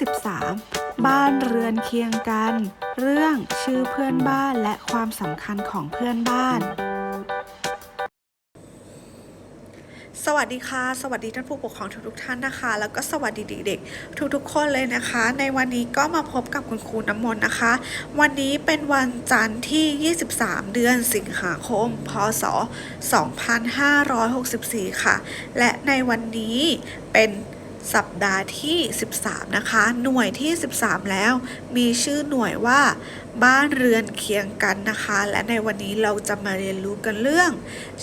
13 บ้านเรือนเคียงกัน เรื่องชื่อเพื่อนบ้านและความสำคัญของเพื่อนบ้าน สวัสดีค่ะ สวัสดีท่านผู้ปกครองทุกๆท่านนะคะ แล้วก็สวัสดีเด็กๆทุกๆ คนเลยนะคะ ในวันนี้ก็มาพบกับคุณครูน้ำมนต์นะคะ วันนี้เป็นวันจันทร์ที่ 23 เดือนสิงหาคม พศ 2564 ค่ะ และในวันนี้เป็น สัปดาห์ที่ 13 นะคะ หน่วยที่ 13 แล้ว มีชื่อหน่วยว่าบ้านเรือนเคียงกันนะคะ และในวันนี้เราจะมาเรียนรู้กันเรื่อง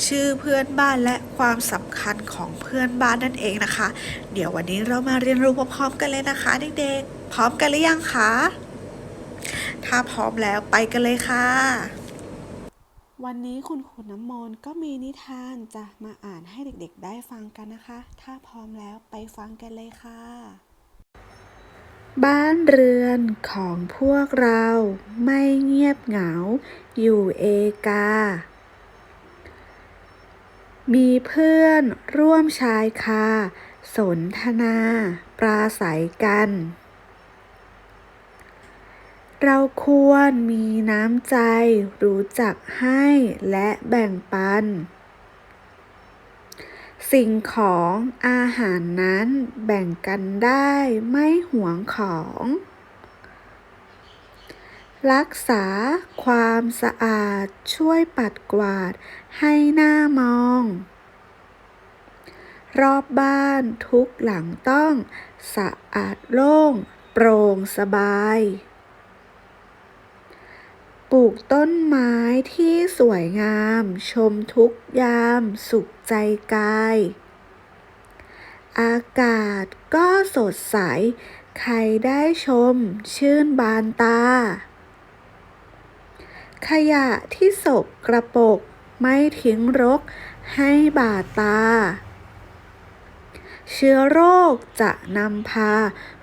ชื่อเพื่อนบ้านและความสำคัญของเพื่อนบ้านนั่นเองนะคะ เดี๋ยววันนี้เรามาเรียนรู้พร้อมๆกันเลยนะคะเด็กๆ พร้อมกันหรือยังคะ ถ้าพร้อมแล้วไปกันเลยค่ะ วันนี้คุณครูน้ำมนต์ก็มีนิทานจะมาอ่านให้เด็กๆได้ฟังกันนะคะ ถ้าพร้อมแล้วไปฟังกันเลยค่ะ บ้านเรือนของพวกเราไม่เงียบเหงา อยู่เอกา มีเพื่อนร่วมชายคา สนทนา ปราศัยกัน เราควรมีน้ำใจ รู้จักให้และแบ่งปัน สิ่งของอาหารนั้นแบ่งกันได้ไม่หวงของ รักษาความสะอาดช่วยปัดกวาดให้หน้ามอง รอบบ้านทุกหลังต้องสะอาดโล่ง โปร่งสบาย ปลูกต้นไม้ที่สวยงาม ชมทุกยามสุขใจกาย อากาศก็สดใส ใครได้ชม ชื่นบานตา ขยะที่สกกระปก ไม่ทิ้งรก ให้บาดตา เชื้อโรคจะนำพา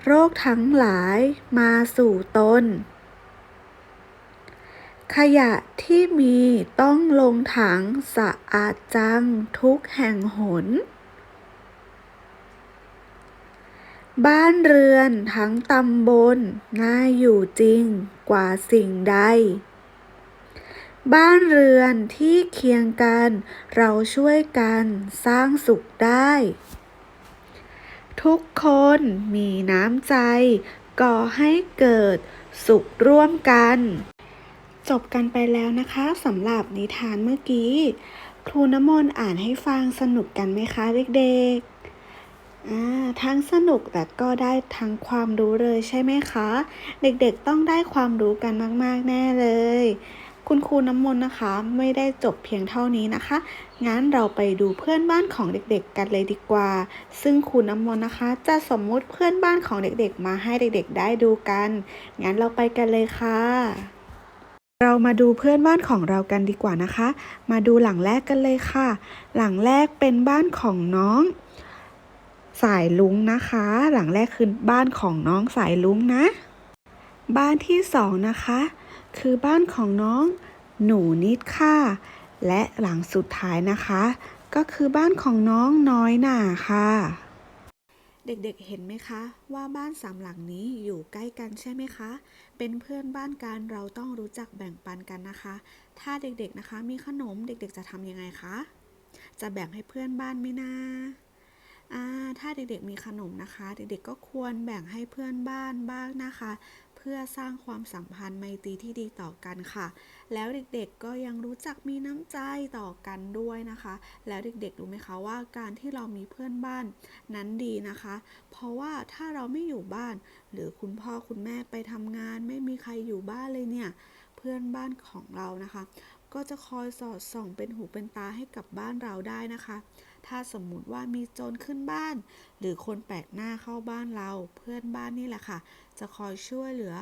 โรคทั้งหลายมาสู่ตน ขยะที่มีต้องลงถังสะอาดจังทุกแห่งหน บ้านเรือนทั้งตำบลน่าอยู่จริงกว่าสิ่งใด บ้านเรือนที่เคียงกัน เราช่วยกันสร้างสุขได้ ทุกคนมีน้ำใจก่อให้เกิดสุขร่วมกัน จบกันไปแล้วนะคะสำหรับนิทานเมื่อกี้ ครูน้ำมนต์อ่านให้ฟังสนุกกันไหมคะเด็กๆทั้งสนุกแต่ก็ได้ทั้งความรู้เลยใช่ไหมคะ เด็กๆต้องได้ความรู้กันมากๆแน่เลย คุณครูน้ำมนต์นะคะไม่ได้จบเพียงเท่านี้นะคะ งั้นเราไปดูเพื่อนบ้านของเด็กๆ กันเลยดีกว่า ซึ่งครูน้ำมนต์นะคะ จะสมมุติเพื่อนบ้านของเด็กๆ มาให้เด็กๆ ได้ดูกัน งั้นเราไปกันเลยค่ะ เรามาดูเพื่อนบ้านของเรากันดีกว่านะคะ มาดูหลังแรกกันเลยค่ะ หลังแรกเป็นบ้านของน้อง สายลุงนะคะ หลังแรกคือบ้านของน้องสายลุงนะ บ้านที่สองนะคะ คือบ้านของน้องหนูนิดค่ะ และหลังสุดท้ายนะคะ ก็คือบ้านของน้องน้อยหน่าค่ะ เด็กๆ เห็นไหมคะว่าบ้านสามหลังนี้อยู่ใกล้กันใช่ไหมคะ เป็นเพื่อนบ้านกันเราต้องรู้จักแบ่งปันกันนะคะ ถ้าเด็กๆนะคะมีขนมเด็กๆจะทำยังไงคะ จะแบ่งให้เพื่อนบ้านไหมนะอ่าถ้าเด็กๆมีขนมนะคะ เด็กๆก็ควรแบ่งให้เพื่อนบ้านบ้างนะคะ พื่อสร้างความสัมพันธ์ไมตรีที่ดีต่อกันค่ะ แล้วเด็กๆก็ยังรู้จักมีน้ำใจต่อกันด้วยนะคะ แล้วเด็กๆรู้ไหมคะว่าการที่เรามีเพื่อนบ้านนั้นดีนะคะ เพราะว่าถ้าเราไม่อยู่บ้าน หรือคุณพ่อคุณแม่ไปทำงาน ไม่มีใครอยู่บ้านเลยเนี่ยเพื่อนบ้านของเรานะคะ ก็จะคอยสอดส่องเป็นหูเป็นตาให้กับบ้านเราได้นะคะ ถ้าสมมุติว่ามีโจรขึ้นบ้าน หรือคนแปลกหน้าเข้าบ้านเราเพื่อนบ้านนี่แหละค่ะ จะคอยช่วยเหลือ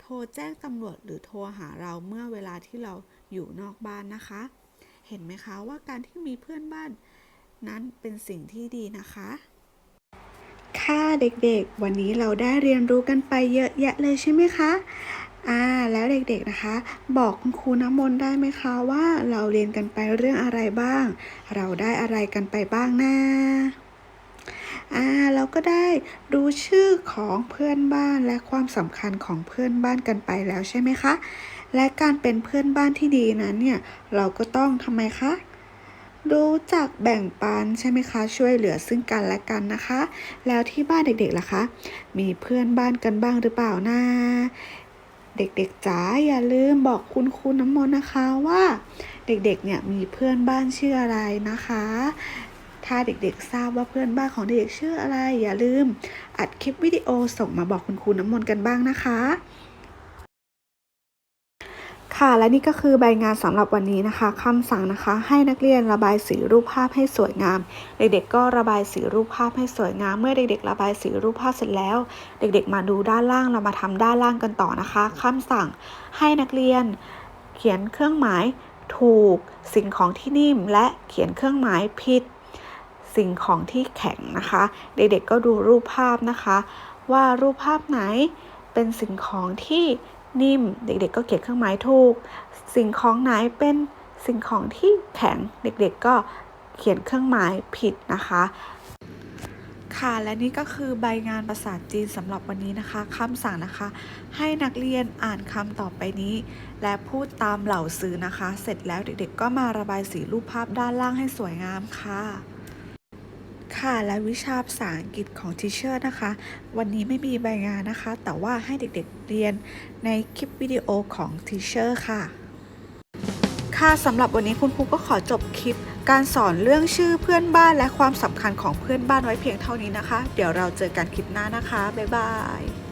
โทรแจ้งตำรวจหรือโทรหาเราเมื่อเวลาที่เราอยู่นอกบ้านนะคะ เห็นไหมคะว่าการที่มีเพื่อนบ้าน นั้นเป็นสิ่งที่ดีนะคะค่ะเด็กๆ วันนี้เราได้เรียนรู้กันไปเยอะแยะเลยใช่ไหมคะ อ่าแล้วเด็กๆนะคะ บอกคุณครูน้ำมนต์ได้ไหมคะว่าเราเรียนกันไปเรื่องอะไรบ้าง เราได้อะไรกันไปบ้างนะอ่าเราก็ได้ดูชื่อของเพื่อนบ้านและความสำคัญของเพื่อนบ้านกันไปแล้วใช่ไหมคะ และการเป็นเพื่อนบ้านที่ดีนั้นเนี่ยเราก็ต้องทำไมคะรู้จักแบ่งปันใช่ไหมคะ ช่วยเหลือซึ่งกันและกันนะคะ แล้วที่บ้านเด็กๆล่ะคะ มีเพื่อนบ้านกันบ้างหรือเปล่านะ เด็กๆจ๋าอย่าลืมบอกคุณครูน้ำมนต์นะคะว่า เด็กๆเนี่ยมีเพื่อนบ้านชื่ออะไรนะคะ ถ้าเด็กๆทราบว่าเพื่อนบ้านของเด็กชื่ออะไร อย่าลืม อัดคลิปวิดีโอส่งมาบอกคุณครูน้ำมนต์กันบ้างนะคะ ค่ะ และนี่ก็คือใบงานสำหรับวันนี้นะคะคำสั่งนะคะ ให้นักเรียนระบายสีรูปภาพให้สวยงาม เด็กๆก็ระบายสีรูปภาพให้สวยงาม เมื่อเด็ก ๆ ระบายสีรูปภาพเสร็จแล้ว เด็ก ๆ มาดูด้านล่างเรามาทำด้านล่างกันต่อนะคะคำสั่งให้นักเรียน เขียนเครื่องหมายถูก สิ่งของที่นิ่ม และเขียนเครื่องหมายผิด สิ่งของที่แข็งนะคะ เด็กๆก็ดูรูปภาพนะคะ ว่ารูปภาพไหนเป็นสิ่งของที่ นิ่ม เด็กๆก็เขียนเครื่องหมายถูก สิ่งของไหนเป็นสิ่งของที่แข็งเด็กๆก็เขียนเครื่องหมายผิดนะคะ ค่ะและนี่ก็คือใบงานภาษาจีนสำหรับวันนี้นะคะคำสั่งนะคะ ให้นักเรียนอ่านคำต่อไปนี้ และพูดตามเหล่าซื้อนะคะ เสร็จแล้วเด็กๆก็มาระบายสีรูปภาพด้านล่างให้สวยงามค่ะ ค่ะและวิชาภาษาอังกฤษของทิเชอร์นะคะ วันนี้ไม่มีใบงานนะคะ แต่ว่าให้เด็กๆเรียนในคลิปวิดีโอของทิเชอร์ค่ะ ค่ะสำหรับวันนี้คุณครูก็ขอจบคลิป การสอนเรื่องชื่อเพื่อนบ้านและความสำคัญของเพื่อนบ้านไว้เพียงเท่านี้นะคะ เดี๋ยวเราเจอกันคลิปหน้านะคะ บ๊ายบาย